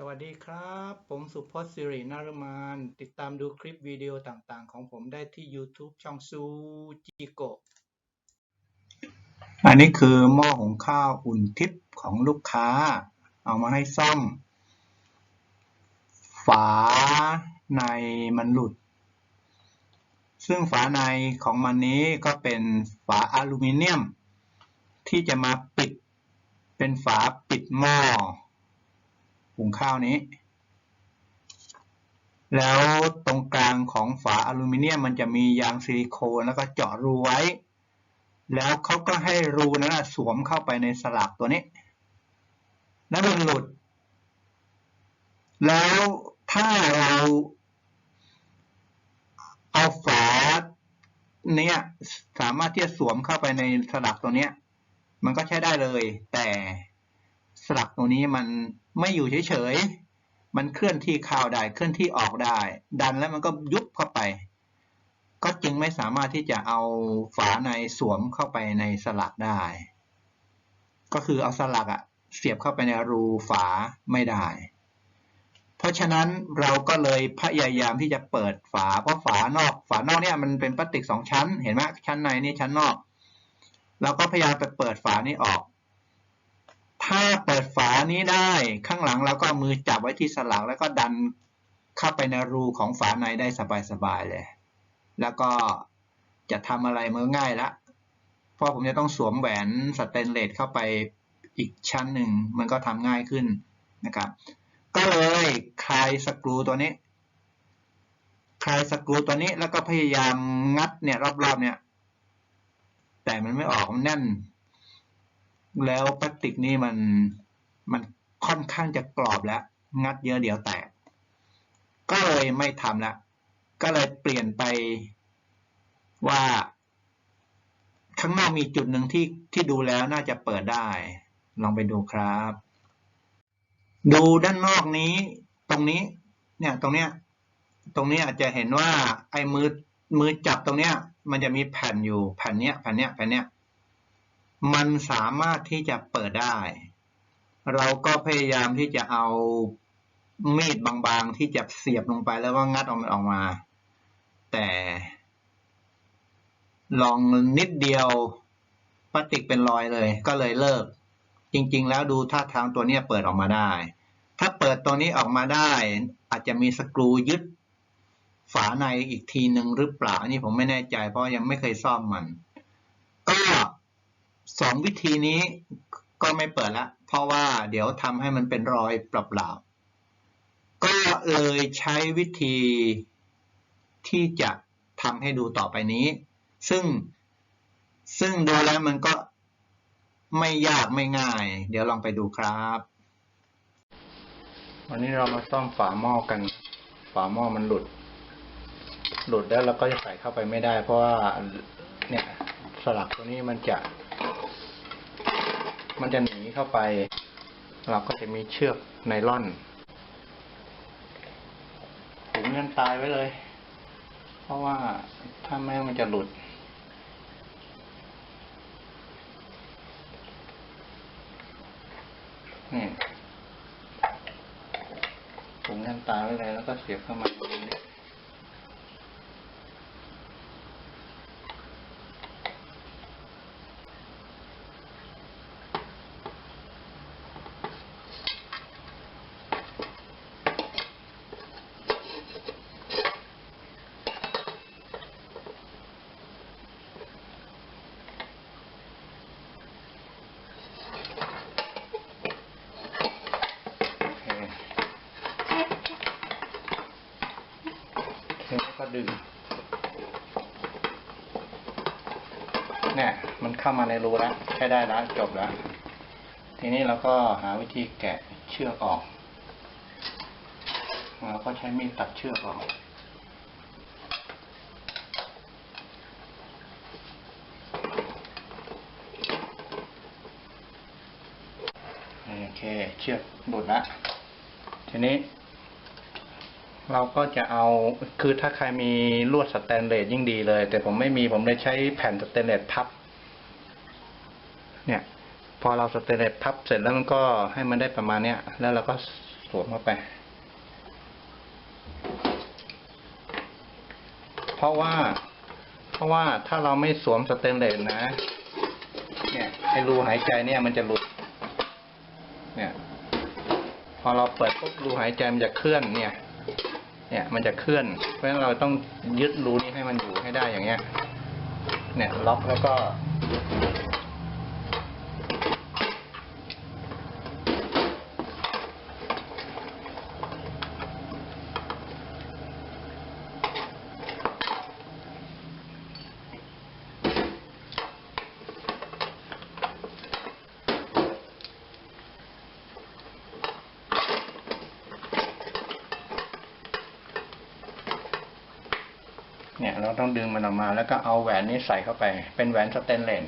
สวัสดีครับ ผมสุพจน์สิรินารมานติดตามดูคลิปวิดีโอต่างๆ ของผมได้ที่ YouTube ช่องซูจิโกอันนี้คือหม้อหุงข้าวอุ่นทิพย์ของลูกค้า เอามาให้ซ่อม ฝาในมันหลุด ซึ่งฝาในของมันนี้ก็เป็นฝาอลูมิเนียม ที่จะมาปิด เป็นฝาปิดหม้อ หุงข้าวนี้ แล้วตรงกลางของฝาอลูมิเนียมมันจะมียางซิลิโคนแล้วก็เจาะรูไว้ แล้วเขาก็ให้รูนั้นสวมเข้าไปในสลักตัวนี้ แล้วมันหลุด แล้วถ้าเราเอาฝาเนี้ยสามารถที่จะสวมเข้าไปในสลักตัวเนี้ย มันก็ใช้ได้เลย แต่ สลักตัวนี้มันไม่อยู่เฉยๆ มันเคลื่อนที่เข้าได้ เคลื่อนที่ออกได้ ดันแล้วมันก็ยุบเข้าไป ก็จึงไม่สามารถที่จะเอาฝาในสวมเข้าไปในสลักได้ ก็คือเอาสลักอะเสียบเข้าไปในรูฝาไม่ได้ เพราะฉะนั้นเราก็เลยพยายามที่จะเปิดฝา เพราะฝานอกฝานอกเนี่ยมันเป็นพลาสติกสองชั้น เห็นไหมชั้นในนี่ชั้นนอก เราก็พยายามไปเปิดฝานี้ออก ถ้าเปิดฝานี้ได้ข้างหลังเราก็มือจับไว้ที่สลักแล้วก็ดันเข้าไปในรูของฝาในได้สบายๆเลย แล้วก็จะทำอะไรมือง่ายละเพราะผมจะต้องสวมแหวนสเตนเลสเข้าไปอีกชั้นหนึ่งมันก็ทำง่ายขึ้นนะครับ ก็เลยคลายสกรูตัวนี้ คลายสกรูตัวนี้แล้วก็พยายามงัดเนี่ยรอบๆเนี่ย แต่มันไม่ออกมันแน่น แล้วพลาสติกนี่มันมันค่อนข้างจะกรอบแล้ว งัดเยอะเดี๋ยวแตก ก็เลยไม่ทำละ ก็เลยเปลี่ยนไปว่า ข้างนอกมีจุดหนึ่งที่ที่ดูแล้วน่าจะเปิดได้ ลองไปดูครับ ดูด้านนอกนี้ ตรงนี้ เนี่ย ตรงเนี้ย ตรงนี้อาจจะเห็นว่าไอ้มือมือจับตรงเนี้ย มันจะมีแผ่นอยู่ แผ่นเนี้ย แผ่นเนี้ย แผ่นเนี้ย มันสามารถที่จะเปิดได้ เราก็พยายามที่จะเอามีดบางๆที่จะเสียบลงไปแล้วก็งัดออกมันออกมา แต่ลองนิดเดียวพลาสติกเป็นรอยเลย ก็เลยเลิก จริงๆ แล้วดูท่าทางตัวนี้เปิดออกมาได้ ถ้าเปิดตัวนี้ออกมาได้ อาจจะมีสกรูยึดฝาในอีกทีหนึ่งหรือเปล่า อันนี้ผมไม่แน่ใจเพราะยังไม่เคยซ่อมมัน ก็ สองวิธีนี้ก็ไม่เปิดละ เพราะว่าเดี๋ยวทำให้มันเป็นรอยเปล่าๆ ก็เลยใช้วิธีที่จะทำให้ดูต่อไปนี้ ซึ่งซึ่งดูแล้วมันก็ไม่ยากไม่ง่าย เดี๋ยวลองไปดูครับ วันนี้เรามาซ่อมฝาหม้อกัน ฝาหม้อมันหลุด หลุดแล้วเราก็จะใส่เข้าไปไม่ได้ เพราะว่าเนี่ยสลักตัวนี้มันจะ มันจะหนีเข้าไป เราก็จะมีเชือกไนล่อนถุงเงินตายไว้เลย เพราะว่าถ้าแม่งมันจะหลุด นี่ถุงเงินตายไว้เลยแล้วก็เสียบเข้ามาตรงนี้ โอเคทีนี้ก็ดึง เนี่ย มันเข้ามาในรูแล้วใช้ได้แล้วจบแล้ว ทีนี้เราก็หาวิธีแกะเชือกออกเราก็ใช้มีดตัดเชือกออกโอเค เชือกหลุดละทีนี้ เราก็จะเอาคือถ้าใครมีลวดสแตนเลสยิ่งดีเลย แต่ผมไม่มีผมเลยใช้แผ่นสแตนเลสพับ เนี่ย พอเราสแตนเลสพับเสร็จแล้วมันก็ให้มันได้ประมาณเนี้ย แล้วเราก็สวมเข้าไป เพราะว่า เพราะว่าถ้าเราไม่สวมสเตนเลสนะ เนี่ยไอ้รูหายใจเนี่ยมันจะหลุด เนี่ย พอเราเปิดปุ๊บรูหายใจมันจะเคลื่อนเนี่ย เนี่ยมันจะเคลื่อน เพราะฉะนั้นเราต้องยึดรูนี้ให้มันอยู่ให้ได้อย่างเงี้ย เนี่ยล็อกแล้วก็ เราต้องดึงมันออกมา แล้วก็เอาแหวนนี้ใส่เข้าไป เป็นแหวนสเตนเลส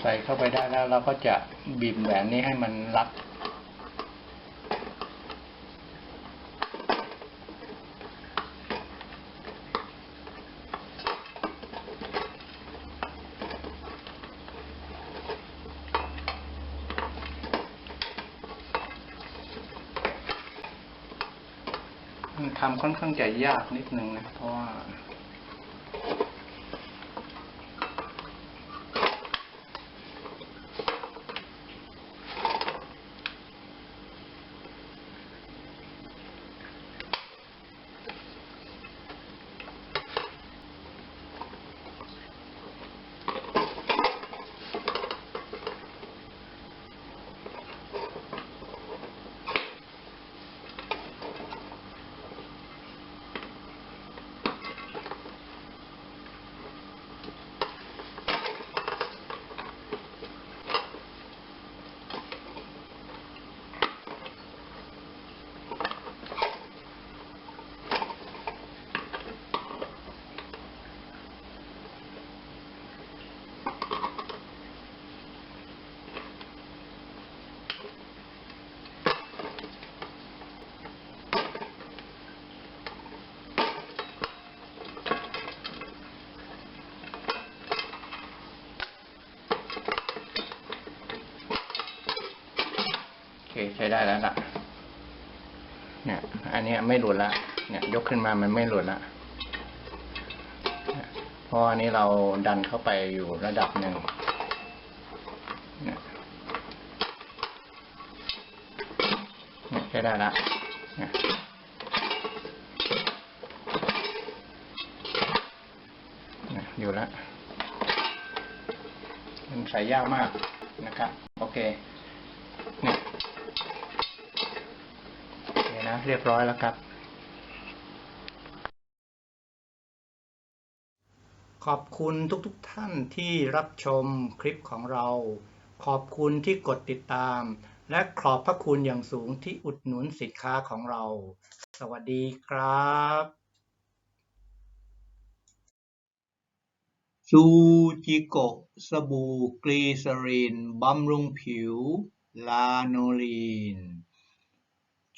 ใส่เข้าไปได้แล้วเราก็จะบีบแหวนนี้ให้มันรัด ทำค่อนข้างจะยากนิดนึงนะเพราะว่า ใช้ได้แล้วล่ะ เนี่ย อันนี้ไม่หลุดละเนี่ย ยกขึ้นมามันไม่หลุดละเพราะอันนี้เราดันเข้าไปอยู่ระดับหนึ่งเนี่ยใช้ได้ละเนี่ยอยู่แล้วมันใส่ยากมากนะครับ โอเค เนี่ยโอเค นะ เรียบร้อยแล้วครับ ขอบคุณทุกๆทท่านที่รับชมคลิปของเรา ขอบคุณที่กดติดตาม และขอบพระคุณอย่างสูงที่อุดหนุนสินค้าของเรา สวัสดีครับซูจิโกะสบู่กลีเซอรีนบำรุงผิว ลาโนลีน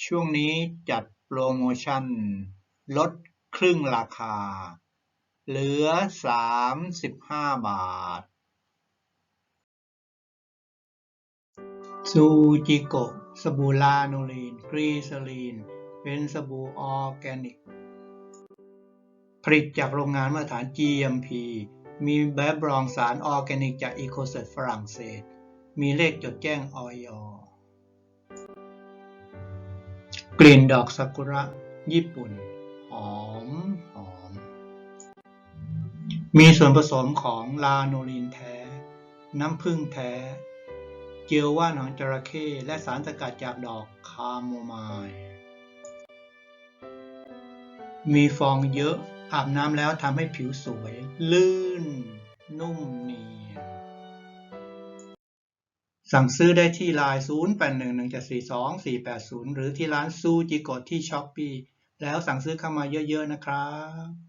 ช่วงนี้จัดโปรโมชั่นลดครึ่งราคา เหลือ35บาท ซูจิโกะสบู่ลาโนลีนกรีซอรีน เป็นสบู่ออร์แกนิก ผลิตจากโรงงานมาตรฐาน GMP มีแบบรองสารออร์แกนิกจากอีโคเซตฝรั่งเศส มีเลขจดแจ้งออยอ กลิ่นดอกซากุระ ญี่ปุ่น หอม หอม มีส่วนผสมของลาโนลีนแท้ น้ำผึ้งแท้ เจลว่านหางจระเข้และสารสกัดจากดอกคาโมไมล์มีฟองเยอะอาบน้ำแล้วทำให้ผิวสวย ลื่น นุ่มเนียน สั่งซื้อได้ที่ไลน์0811742480 หรือที่ร้านซูจิโกะที่ช้อปปีแล้วสั่งซื้อเข้ามาเยอะๆนะครับ